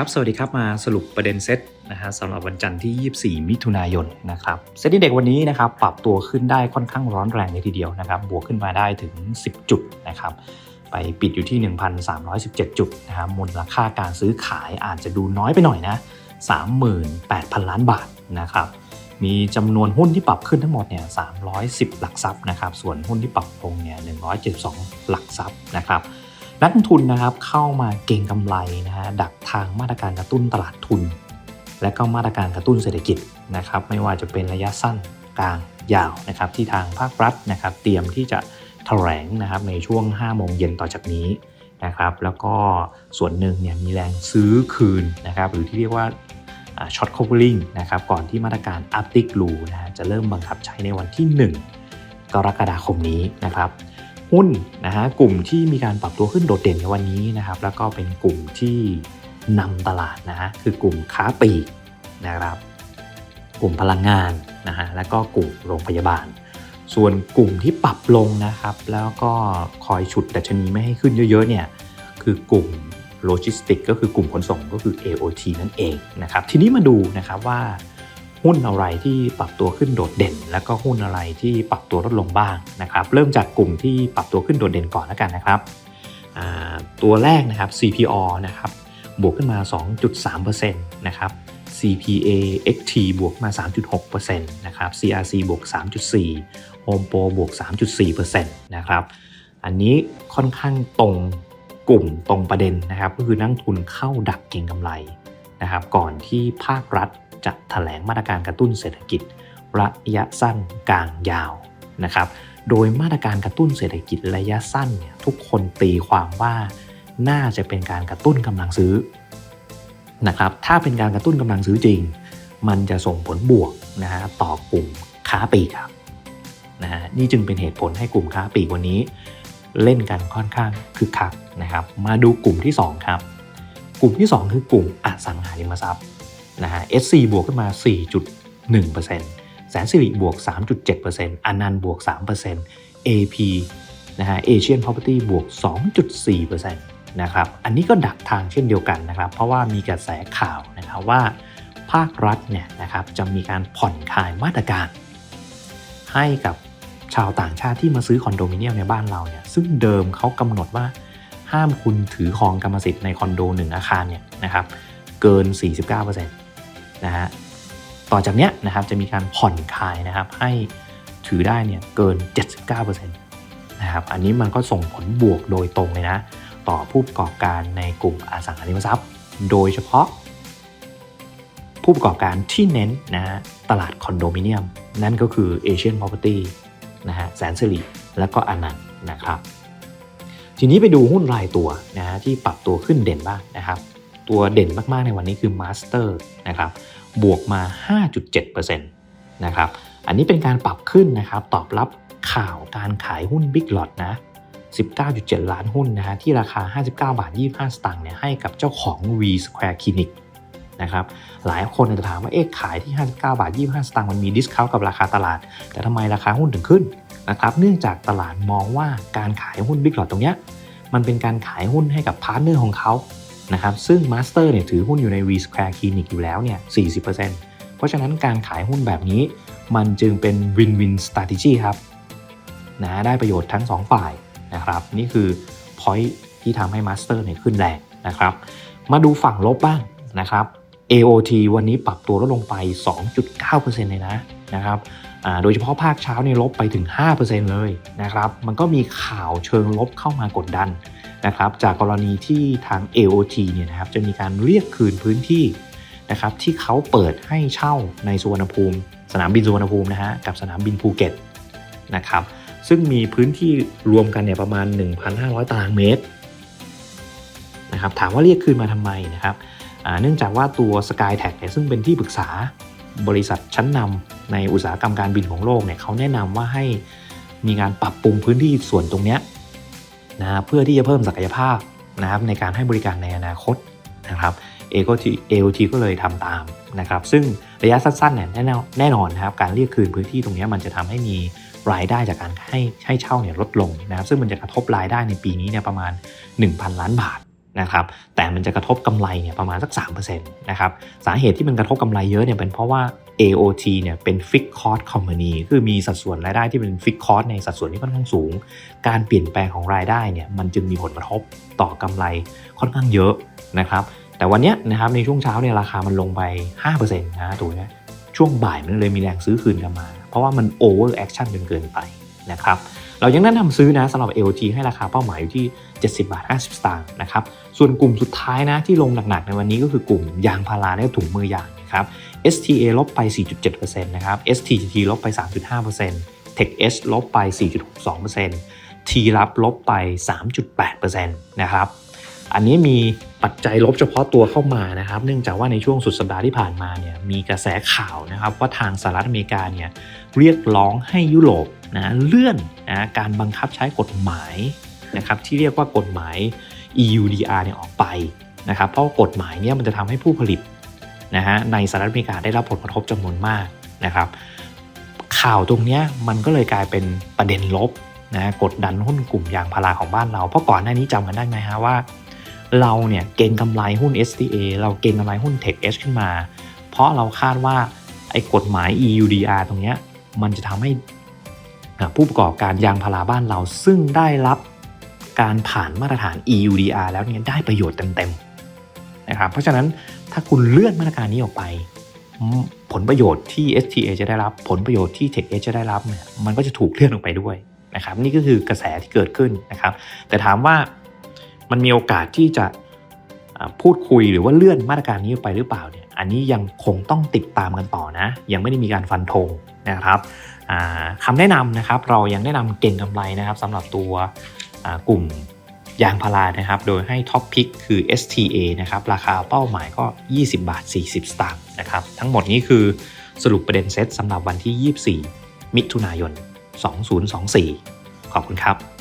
ครับ สวัสดีครับมาสรุปประเด็นเซตนะฮะสำหรับวันจันทร์ที่ 24 มิถุนายนนะครับเซตที่เด็กวันนี้นะครับปรับตัวขึ้นได้ค่อนข้างร้อนแรงเลยทีเดียวนะครับบวกขึ้นมาได้ถึง 10 จุดนะครับไปปิดอยู่ที่ 1,317 จุดนะครับมูลค่าการซื้อขายอาจจะดูน้อยไปหน่อยนะ 38,000 ล้านบาทนะครับมีจำนวนหุ้นที่ปรับขึ้นทั้งหมดเนี่ย 310 หลักทรัพย์นะครับส่วนหุ้นที่ปรับลงเนี่ย 172 หลักทรัพย์นะครับ นักทุนนะครับเข้ามาเก่งกำไรนะฮะดักทางมาตรการกระตุ้นตลาดทุน และก็มาตรการกระตุ้นเศรษฐกิจนะครับไม่ว่าจะเป็นระยะสั้นกลางยาวนะครับที่ทางภาครัฐนะครับเตรียมที่จะแถลงนะครับในช่วง 5 โมงเย็นต่อจากนี้นะครับแล้วก็ส่วนหนึ่งเนี่ยมีแรงซื้อคืนนะครับหรือที่เรียกว่าช็อต covering นะครับก่อนที่มาตรการ Arctic Blue นะฮะจะเริ่มบังคับใช้ในวันที่ 1 กรกฎาคมนี้นะครับ หุ้นนะฮะกลุ่มที่มีการปรับตัวขึ้นโดดเด่นในวันนี้นะครับแล้วก็เป็นกลุ่มที่นำตลาดนะฮะคือกลุ่มค้าปลีกนะครับ กลุ่มพลังงานนะฮะแล้วก็กลุ่มโรงพยาบาล ส่วนกลุ่มที่ปรับลงนะครับ แล้วก็คอยฉุดดัชนีไม่ให้ขึ้นเยอะๆเนี่ยคือกลุ่มโลจิสติกก็คือกลุ่มขนส่งก็คือ AOT นั่นเองนะครับทีนี้มาดูนะครับว่า หุ้นอะไรที่ปรับตัวขึ้นโดดเด่น แล้วก็หุ้นอะไรที่ปรับตัวลดลงบ้างนะครับ เริ่มจากกลุ่มที่ปรับตัวขึ้นโดดเด่นก่อนแล้วกันนะครับตัวแรกนะครับ CPO นะครับบวกขึ้นมา 2.3%นะครับ CPA XT บวกมา 3.6%นะครับ CRC บวก 3.4 Home Pro บวก 3.4%นะครับ อันนี้ค่อนข้างตรงกลุ่มตรงประเด็นนะครับ ก็คือนักทุนเข้าดักเก็งกำไรนะครับ ก่อนที่ภาครัฐ จะถแถลงมาตรการกระตุ้นเศรษฐกิจ ระยะสั้นกลางยาวนะครับ โดยมาตรการกระตุ้นเศรษฐกิจระยะสั้นเนี่ยทุกคนตีความว่าน่าจะเป็นการกระตุ้นกำลังซื้อนะครับ ถ้าเป็นการกระตุ้นกำลังซื้อจริง มันจะส่งผลบวกนะฮะต่อกลุ่มค้าปลีกครับนะฮะนี่จึงเป็นเหตุผลให้กลุ่มค้าปลีกวันนี้ เล่นกันค่อนข้างคึกคักนะครับ มาดูกลุ่มที่ 2 ครับ กลุ่มที่ 2 คือกลุ่มอสังหาริมทรัพย์ นะฮะ SC บวกขึ้นมา 4.1%แสนสิริบวก 3.7%อนันต์บวก 3% AP นะฮะ Asian Property บวก 2.4%นะครับ อันนี้ก็ดักทางเช่นเดียวกันนะครับ เพราะว่ามีกระแสข่าวนะครับว่าภาครัฐเนี่ยนะครับจะมีการผ่อนคลายมาตรการ ให้กับชาวต่างชาติที่มาซื้อคอนโดมิเนียมในบ้านเราเนี่ยซึ่งเดิมเขากำหนดว่าห้ามคุณถือครองกรรมสิทธิ์ในคอนโดหนึ่งอาคารเนี่ยนะครับเกิน 49%นะฮะต่อจากเนี้ยนะครับจะมีการผ่อนคลายนะครับให้ถือได้เนี่ยเกิน 79%นะครับอันนี้มันก็ส่งผลบวกโดยตรงเลยนะ ต่อผู้ประกอบการในกลุ่มอสังหาริมทรัพย์ โดยเฉพาะ ผู้ประกอบการที่เน้นนะฮะตลาดคอนโดมิเนียม นั่นก็คือ Asian Property นะฮะแสนสิริและก็อนันต์นะครับ ทีนี้ไปดูหุ้นรายตัวนะฮะที่ปรับตัวขึ้นเด่นบ้างนะครับ ตัวเด่นมากๆในวันนี้คือ Master นะครับบวกมา 5.7%นะครับอันนี้เป็นการปรับขึ้นนะครับตอบรับข่าวการขายหุ้น Big Lot นะ 19.7 ล้านหุ้นนะฮะที่ราคา 59 บาท 25 สตางค์เนี่ยให้กับเจ้าของ V Square Clinic นะครับหลายคนจะถามว่าเอ๊ะขายที่ 59 บาท 25 สตางค์มันมีดิสคาวกับราคาตลาด แต่ทำไมราคาหุ้นถึงขึ้นนะครับเนื่องจากตลาดมองว่าการขายหุ้น Big Lot ตรงเนี้ยมันเป็นการขายหุ้นให้กับพาร์ทเนอร์ของเขา นะครับซึ่ง Master เนี่ยถือหุ้นอยู่ใน V Square Clinic อยู่แล้วเนี่ย 40%เพราะฉะนั้นการขายหุ้นแบบนี้ มันจึงเป็น Win-Win Strategy ครับนะได้ประโยชน์ทั้ง 2 ฝ่ายนะครับนี่คือ point ที่ทำให้ Master เนี่ยขึ้นแรงนะครับ มาดูฝั่งลบบ้างนะครับ AOT วันนี้ปรับตัวลดลงไป 2.9%เลยนะ นะครับโดยเฉพาะภาคเช้าเนี่ยลบไปถึง 5%เลยนะครับมันก็มีข่าวเชิงลบเข้ามากดดันนะครับจากกรณีที่ทาง AOT เนี่ยนะครับจะมีการเรียกคืนพื้นที่นะครับที่เขาเปิดให้เช่าในสุวรรณภูมิ สนามบินสุวรรณภูมินะฮะกับสนามบินภูเก็ตนะครับซึ่งมีพื้นที่รวมกันเนี่ยประมาณ 1,500 ตารางเมตรนะครับถามว่าเรียกคืนมาทำไมนะครับเนื่องจากว่าตัว SkyTag เนี่ยซึ่งเป็นที่ปรึกษาบริษัทชั้นนำ ในอุตสาหกรรมการบินของโลกเนี่ยเขาแนะนำว่าให้มีการปรับปรุงพื้นที่ส่วนตรงนี้นะเพื่อที่จะเพิ่มศักยภาพนะครับในการให้บริการในอนาคตนะครับ AOT ก็เลยทำตามนะครับ ซึ่งระยะสั้นๆเนี่ยแน่นอนนะครับการเรียกคืนพื้นที่ตรงนี้มันจะทำให้มีรายได้จากการให้ให้เช่าเนี่ยลดลงนะครับ ซึ่งมันจะกระทบรายได้ในปีนี้เนี่ยประมาณ 1,000 ล้านบาทนะครับ แต่มันจะกระทบกำไรเนี่ยประมาณสัก3%นะครับ สาเหตุที่มันกระทบกำไรเยอะเนี่ยเป็นเพราะว่า AOT เนี่ยเป็น Fixed Cost Company คือมีสัดส่วนรายได้ที่เป็น Fixed Cost ในสัดส่วนที่ค่อนข้างสูง การเปลี่ยนแปลงของรายได้เนี่ยมันจึงมีผลกระทบต่อกำไรค่อนข้างเยอะนะครับ แต่วันนี้นะครับในช่วงเช้าเนี่ยราคามันลงไป 5%นะถูกไหมช่วงบ่ายมันเลยมีแรงซื้อคืนกลันมา เพราะว่ามัน over action จนเกินไปนะครับเรายังแนะนำซื้อนะสำหรับ AOT ให้ราคาเป้าหมายอยู่ที่ 70 บาท 50 สตางค์นะครับ ส่วนกลุ่มสุดท้ายนะที่ลงหนักๆในวันนี้ก็คือกลุ่มยางพาราและถุงมือยางนะครับ STA ลบไป 4.7%นะครับ STT ลบไป 3.5% TechS ลบไป 4.62% T รับลบไป 3.8%นะครับอันนี้มีปัจจัยลบเฉพาะตัวเข้ามานะครับ เนื่องจากว่าในช่วงสุดสัปดาห์ที่ผ่านมาเนี่ยมีกระแสข่าวนะครับว่าทางสหรัฐอเมริกาเนี่ยเรียกร้องให้ยุโรปนะเลื่อนนะการบังคับใช้กฎหมายนะครับที่เรียกว่ากฎหมาย EUDR เนี่ยออกไปนะครับเพราะกฎหมายเนี่ยมันจะทำให้ผู้ผลิต นะฮะในสหรัฐอเมริกาได้รับผลกระทบจำนวนมากนะครับข่าวตรงเนี้ยมันก็เลยกลายเป็นประเด็นลบนะกดดันหุ้นกลุ่มยางพาราของบ้านเรา เพราะก่อนหน้านี้จำกันได้ไหมฮะว่า เราเนี่ยเก็งกำไรหุ้น STA เราเก็งกำไรหุ้น Tech H ขึ้นมา เพราะเราคาดว่าไอ้กฎหมาย EUDR ตรงเนี้ยมันจะทำให้ผู้ประกอบการยางพาราบ้านเราซึ่งได้รับการผ่านมาตรฐาน EUDR แล้วเนี่ยได้ประโยชน์เต็มๆ นะครับเพราะฉะนั้นถ้าคุณเลื่อนมาตรการนี้ออกไป ผลประโยชน์ที่ STA จะได้รับผลประโยชน์ที่ Tech H จะได้รับเนี่ยมันก็จะถูกเลื่อนออกไปด้วยนะครับนี่ก็คือกระแสที่เกิดขึ้นนะครับ แต่ถามว่ามันมีโอกาสที่จะพูดคุยหรือว่าเลื่อนมาตรการนี้ออกไปหรือเปล่าเนี่ยอันนี้ยังคงต้องติดตามกันต่อนะ ยังไม่ได้มีการฟันธงนะครับอ่าคำแนะนำนะครับเรายังแนะนำเก่งกำไรนะครับสำหรับตัวกลุ่ม ยางพารานะครับ โดยให้ท็อปพิกคือ STA นะครับ ราคาเป้าหมายก็ 20 บาท 40 สตางค์นะครับ ทั้งหมดนี้คือสรุปประเด็นเซตสำหรับวันที่ 24 มิถุนายน 2024 ขอบคุณครับ